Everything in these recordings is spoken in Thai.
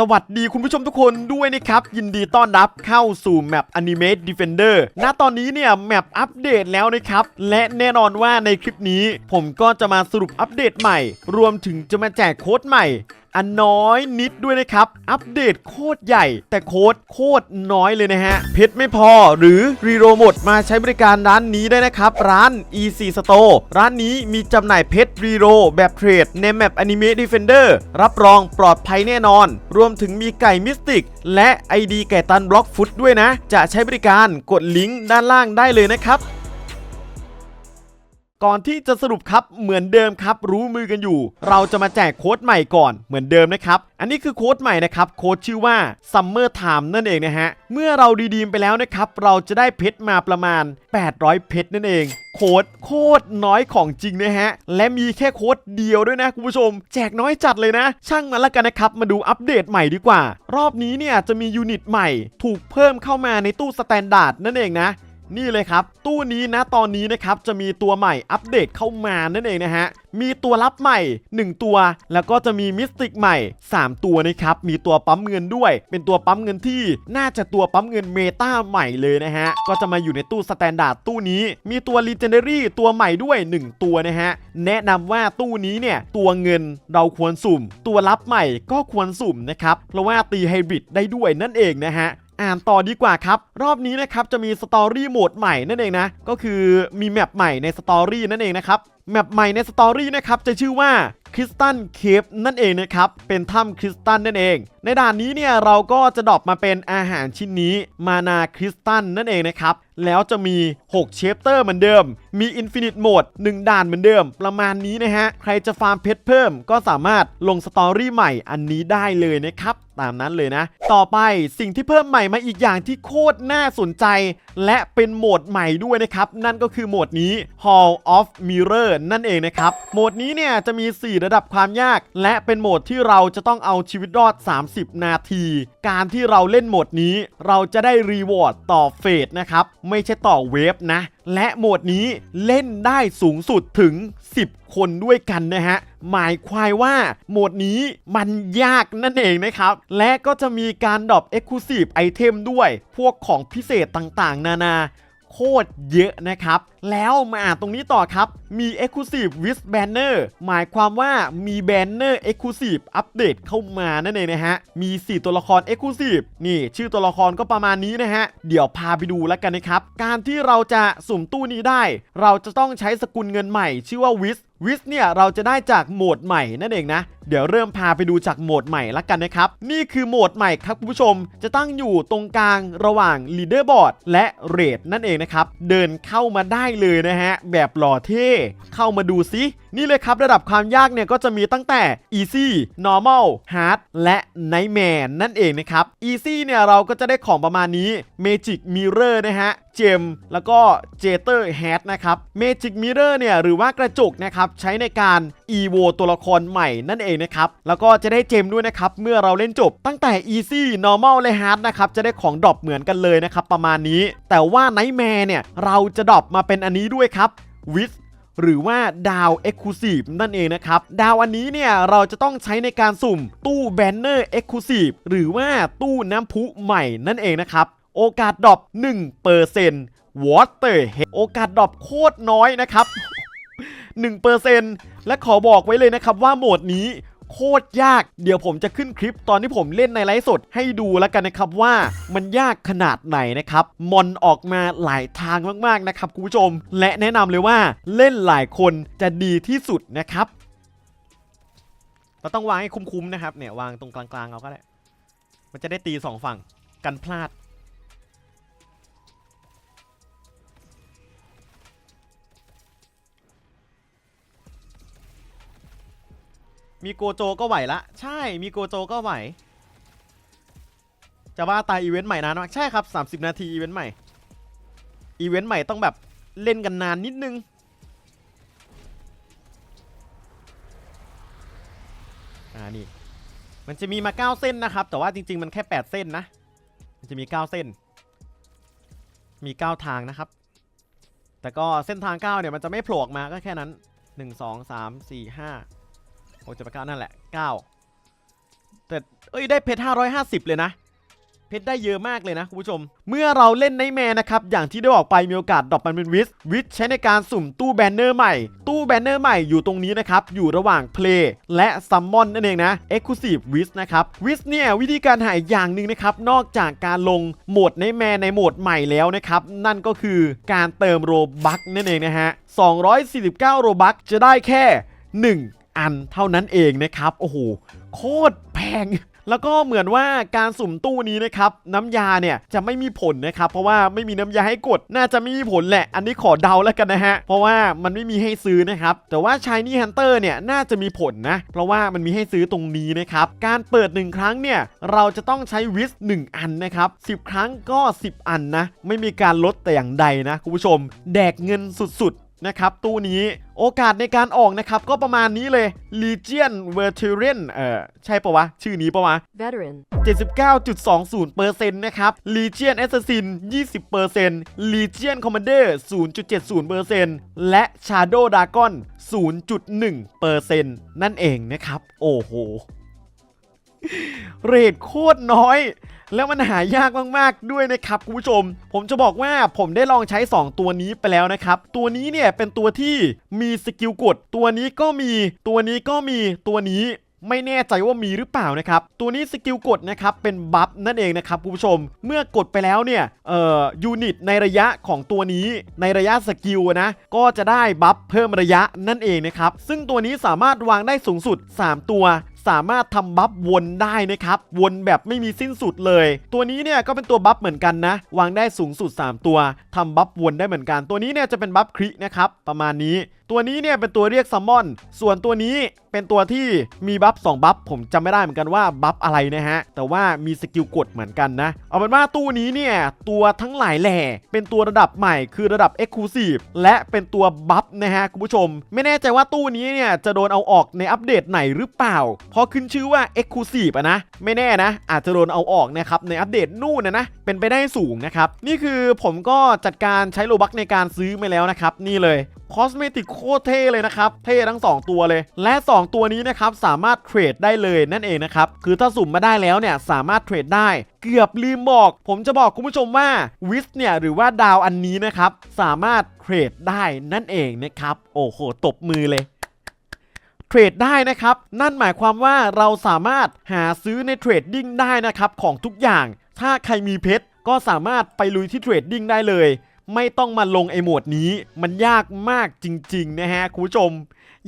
สวัสดีคุณผู้ชมทุกคนด้วยนะครับ ยินดีต้อนรับเข้าสู่แมป Animate Defender ณตอนนี้เนี่ยแมปอัปเดตแล้วนะครับ และแน่นอนว่าในคลิปนี้ ผมก็จะมาสรุปอัปเดตใหม่ รวมถึงจะมาแจกโค้ดใหม่ อันน้อยนิดด้วยนะครับ อัปเดตโคตรใหญ่ แต่โค้ดโคตรน้อยเลยนะฮะ เพชรไม่พอหรือรีโรหมดมาใช้บริการร้านนี้ได้นะครับ ร้าน EC Store ร้านนี้มีจำหน่ายเพชรรีโรแบบเทรดในแมป Anime Defender รับรองปลอดภัยแน่นอน รวมถึงมีไก่มิสติก และ ID ไก่ตันบล็อกฟุตด้วยนะ จะใช้บริการกดลิงก์ด้านล่างได้เลยนะครับ ก่อนที่จะสรุปครับเหมือนเดิมครับ รู้มือกันอยู่ เราจะมาแจกโค้ดใหม่ก่อนเหมือนเดิมนะครับ อันนี้คือโค้ดใหม่นะครับโค้ดชื่อว่า Summer Time นั่นเองนะฮะ เมื่อเราดีดีมไปแล้วนะครับ เราจะได้เพชรมาประมาณ 800 เพชรนั่นเอง โค้ดโคตรน้อยของจริงนะฮะ และมีแค่โค้ดเดียวด้วยนะคุณผู้ชม แจกน้อยจัดเลยนะ ช่างมันละกันนะครับ มาดูอัปเดตใหม่ดีกว่า รอบนี้เนี่ยจะมียูนิตใหม่ ถูกเพิ่มเข้ามาในตู้สแตนดาร์ดนั่นเองนะ นี่เลยครับ ตู้นี้นะตอนนี้นะครับจะมีตัวใหม่อัปเดตเข้ามานั่นเองนะฮะมีตัวรับใหม่ 1 ตัว แล้วก็จะมีมิสติกใหม่ 3 ตัวนะครับ มีตัวปั๊มเงินด้วย เป็นตัวปั๊มเงินที่น่าจะตัวปั๊มเงินเมตาใหม่เลยนะฮะ ก็จะมาอยู่ในตู้สแตนดาร์ดตู้นี้ มีตัว Legendary ตัวใหม่ด้วย 1 ตัวนะฮะ แนะนำว่าตู้นี้เนี่ย ตัวเงินเราควรสุ่ม ตัวรับใหม่ก็ควรสุ่มนะครับ เพราะว่าตีไฮบริดได้ด้วยนั่นเองนะฮะ อ่านต่อดีกว่าครับ รอบนี้นะครับจะมีสตอรี่โหมดใหม่นั่นเองนะ ก็คือมีแมปใหม่ในสตอรี่นั่นเองนะครับแมปใหม่ในสตอรี่นะครับจะชื่อว่าคริสตันเคฟนั่นเองนะครับ เป็นถ้ำคริสตันนั่นเอง ในด่านนี้เนี่ยเราก็จะดรอปมาเป็นอาหารชิ้นนี้มานาคริสตันนั่นเองนะครับ แล้วจะมี 6 เชปเตอร์เหมือนเดิม มีอินฟินิตโหมด1ด่านเหมือนเดิม ประมาณนี้นะฮะ ใครจะฟาร์มเพชรเพิ่มก็สามารถลงสตอรี่ใหม่อันนี้ได้เลยนะครับ ตามนั้นเลยนะ ต่อไปสิ่งที่เพิ่มใหม่มาอีกอย่างที่โคตรน่าสนใจ และเป็นโหมดใหม่ด้วยนะครับ นั่นก็คือโหมดนี้ Hall of Mirror นั่นเองนะครับ โหมดนี้เนี่ยจะมี 4ระดับความยาก และเป็นโหมดที่เราจะต้องเอาชีวิตรอด 30 นาที การที่เราเล่นโหมดนี้ เราจะได้รีวอร์ดต่อเฟสนะครับ ไม่ใช่ต่อเวฟนะ และโหมดนี้เล่นได้สูงสุดถึง 10 คนด้วยกันนะฮะหมายความว่าโหมดนี้มันยากนั่นเองนะครับ และก็จะมีการดรอป Exclusive Item ด้วย พวกของพิเศษต่างๆ นานา โคตรเยอะนะครับ แล้วมาอ่านตรงนี้ต่อครับ มี Exclusive with Banner หมายความว่ามี Banner Exclusive อัปเดตเข้ามานั่นเองนะฮะ มี 4 ตัวละคร Exclusive นี่ ชื่อตัวละครก็ประมาณนี้นะฮะ เดี๋ยวพาไปดูแล้วกันนะครับ การที่เราจะสุ่มตู้นี้ได้ เราจะต้องใช้สกุลเงินใหม่ ชื่อว่า Wiz วิสเนี่ยเราจะได้จากโหมดใหม่นั่นเองนะ เดี๋ยวเริ่มพาไปดูจากโหมดใหม่ละกันนะครับ นี่คือโหมดใหม่ครับคุณผู้ชม จะตั้งอยู่ตรงกลางระหว่าง Leaderboard และ Rate นั่นเองนะครับ เดินเข้ามาได้เลยนะฮะ แบบหล่อเท่เข้ามาดูซิ นี่เลยครับระดับความยากเนี่ยก็จะมีตั้งแต่ Easy Normal Hard และ Nightmare นั่นเองนะครับ Easy เนี่ยเราก็จะได้ของประมาณนี้ Magic Mirror นะฮะ เจมแล้วก็เจเตอร์แฮทนะครับ Magic Mirror เนี่ยหรือว่ากระจกนะครับใช้ในการ EVO ตัวละครใหม่นั่นเองนะครับแล้วก็จะได้เจมด้วยนะครับเมื่อเราเล่นจบตั้งแต่ Easy Normal และ Hard นะครับจะได้ของดรอปเหมือนกันเลยนะครับประมาณนี้ แต่ว่า Nightmare เนี่ยเราจะดรอปมาเป็นอันนี้ด้วยครับ With หรือว่าดาว Exclusive นั่นเองนะครับ ดาวอันนี้เนี่ยเราจะต้องใช้ในการสุ่มตู้แบนเนอร์ Exclusive หรือว่าตู้น้ำพุใหม่นั่นเองนะครับ โอกาสดรอป1% Water Head โอกาสดรอปโคตรน้อยนะครับ 1%และขอบอกไว้เลยนะครับว่าโหมดนี้โคตรยาก เดี๋ยวผมจะขึ้นคลิปตอนที่ผมเล่นในไลฟ์สดให้ดูแล้วกันนะครับว่ามันยากขนาดไหนนะครับ มอนออกมาหลายทางมากๆนะครับคุณผู้ชม และแนะนำเลยว่าเล่นหลายคนจะดีที่สุดนะครับ เราต้องวางให้คุ้มๆนะครับ เนี่ยวางตรงกลางๆเอาก็ได้ มันจะได้ตีสองฝั่งกันพลาด มีโกโจก็ไหวละ ใช่มีโกโจก็ไหว จะว่าตายอีเวนต์ใหม่นานมากใช่ครับ 30 นาทีอีเวนต์ใหม่ อีเวนต์ใหม่ต้องแบบเล่นกันนานนิดนึง อ่านี่ มันจะมีมา 9 เส้นนะครับ แต่ว่าจริง ๆ มันแค่ 8 เส้นนะ มันจะมี 9 เส้น มี 9 ทางนะครับ แต่ก็เส้นทาง 9 เนี่ยมันจะไม่โผล่ออกมาก็แค่นั้น 1 2 3 4 5 โอ้จะไปเก้านั่นแหละเก้าแต่เอ้ยได้เพชร550เลยนะ เพชรได้เยอะมากเลยนะคุณผู้ชม เมื่อเราเล่นในแมนนะครับ อย่างที่ได้บอกไปมีโอกาสดรอปมันเป็นวิสวิสใช้ในการสุ่มตู้แบนเนอร์ใหม่ ตู้แบนเนอร์ใหม่อยู่ตรงนี้นะครับ อยู่ระหว่างเพลย์และซัมมอนนั่นเองนะ Exclusive w i s นะครับวิสเนี่ยวิธีการหาอีกอย่างหนึ่งนะครับ นอกจากการลงโหมดในแมนในโหมดใหม่แล้วนะครับ นั่นก็คือการเติมโรบัคนั่นเองนะฮะ249โรบัคจะได้แค่ 1 อันเท่านั้นเองนะครับ โอ้โห โคตรแพงแล้วก็เหมือนว่าการสุ่มตู้นี้นะครับน้ำยาเนี่ยจะไม่มีผลนะครับ เพราะว่าไม่มีน้ำยาให้กดน่าจะไม่มีผลแหละ อันนี้ขอเดาแล้วกันนะฮะ เพราะว่ามันไม่มีให้ซื้อนะครับ แต่ว่า Shiny Hunter เนี่ยน่าจะมีผลนะ เพราะว่ามันมีให้ซื้อตรงนี้นะครับ การเปิด 1 ครั้งเนี่ย เราจะต้องใช้วิส1อันนะครับ10 ครั้งก็ 10 อันนะ ไม่มีการลดแต่อย่างใดนะคุณผู้ชม แดกเงินสุดๆ นะครับตู้นี้โอกาสในการออกนะครับ ก็ประมาณนี้เลย Legion Veteran เออใช่ปะวะ ชื่อนี้ปะวะ Veteran. 79.20%นะครับ Legion Assassin 20% Legion Commander 0.70%และ Shadow Dragon 0.1%นั่นเองนะครับ โอ้โห เรทโคตรน้อย แล้วมันหายากมากๆด้วยนะครับคุณผู้ชม ผมจะบอกว่าผมได้ลองใช้ 2 ตัวนี้ไปแล้วนะครับ ตัวนี้เนี่ยเป็นตัวที่มีสกิลกด ตัวนี้ก็มี ตัวนี้ก็มี ตัวนี้ไม่แน่ใจว่ามีหรือเปล่านะครับ ตัวนี้สกิลกดนะครับเป็นบัฟนั่นเองนะครับคุณผู้ชม เมื่อกดไปแล้วเนี่ยเอ่อยูนิตในระยะของตัวนี้ในระยะสกิลนะก็จะได้บัฟเพิ่มระยะนั่นเองนะครับ ซึ่งตัวนี้สามารถวางได้สูงสุด 3 ตัว สามารถทำบัฟวนได้นะครับวนแบบไม่มีสิ้นสุดเลย ตัวนี้เนี่ยก็เป็นตัวบัฟเหมือนกันนะ วางได้สูงสุด 3 ตัวทำบัฟวนได้เหมือนกัน ตัวนี้เนี่ยจะเป็นบัฟครินะครับประมาณนี้ ตัวนี้เนี่ยเป็นตัวเรียกซัมมอน ส่วนตัวนี้เป็นตัวที่มีบัฟ2บัฟผมจำไม่ได้เหมือนกันว่าบัฟอะไรนะฮะ แต่ว่ามีสกิลกดเหมือนกันนะ เอาเป็นว่าตู้นี้เนี่ยตัวทั้งหลายแหล่เป็นตัวระดับใหม่คือระดับ Exclusive และเป็นตัวบัฟนะฮะคุณผู้ชม ไม่แน่ใจว่าตู้นี้เนี่ยจะโดนเอาออกในอัปเดตไหนหรือเปล่า เพราะขึ้นชื่อว่า Exclusive อะนะ ไม่แน่นะ อาจจะโดนเอาออกนะครับในอัปเดตนู่นนะนะ เป็นไปได้สูงนะครับ นี่คือผมก็จัดการใช้โลบักในการซื้อมาแล้วนะครับ นี่เลยคอสเมติกโคตรเท่เลยนะครับ เท่ทั้ง 2 ตัวเลย และ 2 ตัวนี้นะครับสามารถเทรดได้เลยนั่นเองนะครับ คือถ้าสุ่มมาได้แล้วเนี่ยสามารถเทรดได้เกือบลืมบอก ผมจะบอกคุณผู้ชมว่าวิสเนี่ยหรือว่าดาวอันนี้นะครับสามารถเทรดได้นั่นเองนะครับ โอ้โหตบมือเลยเทรดได้นะครับ นั่นหมายความว่าเราสามารถหาซื้อในเทรดดิ้งได้นะครับของทุกอย่าง ถ้าใครมีเพชรก็สามารถไปลุยที่เทรดดิ้งได้เลย ไม่ต้องมาลงไอโหมดนี้ มันยากมากจริง ๆ นะฮะคุณผู้ชม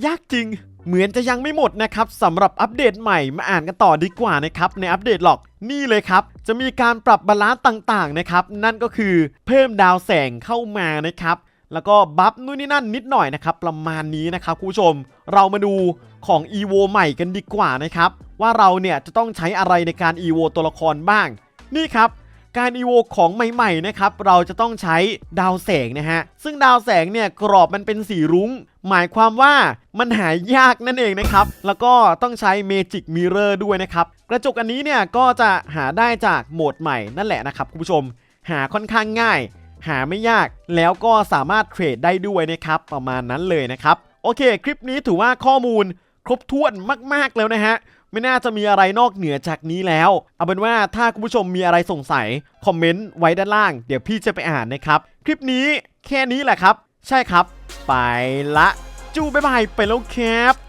ยากจริง เหมือนจะยังไม่หมดนะครับสำหรับอัปเดตใหม่มาอ่านกันต่อดีกว่านะครับในอัปเดตหรอกนี่เลยครับ จะมีการปรับบาลานซ์ต่างๆนะครับ นั่นก็คือเพิ่มดาวแสงเข้ามานะครับแล้วก็บัฟนู่นนี่นั่นนิดหน่อยนะครับ ประมาณนี้นะครับคุณผู้ชม เรามาดูของ EVO ใหม่กันดีกว่านะครับ ว่าเราเนี่ยจะต้องใช้อะไรในการ EVO ตัวละครบ้าง นี่ครับ การ EVO ของใหม่ๆนะครับเราจะต้องใช้ดาวแสงนะฮะซึ่งดาวแสงเนี่ยกรอบมันเป็นสีรุง้ง หมายความว่ามันหายากนั่นเองนะครับ แล้วก็ต้องใช้ Magic Mirror ด้วยนะครับ กระจกอันนี้เนี่ยก็จะหาได้จากโหมดใหม่นั่นแหละนะครับคุณผู้ชม หาค่อนข้างง่าย หาไม่ยากแล้วก็สามารถเทรดได้ด้วยนะครับประมาณนั้นเลยนะครับโอเค คลิปนี้ถือว่าข้อมูลครบถ้วนมากๆแล้วนะฮะ ไม่น่าจะมีอะไรนอกเหนือจากนี้แล้ว เอาเป็นว่าถ้าคุณผู้ชมมีอะไรสงสัย คอมเมนต์ไว้ด้านล่าง เดี๋ยวพี่จะไปอ่านนะครับ คลิปนี้แค่นี้แหละครับ ใช่ครับ ไปละ จูบ๊ายบายไปแล้วครับ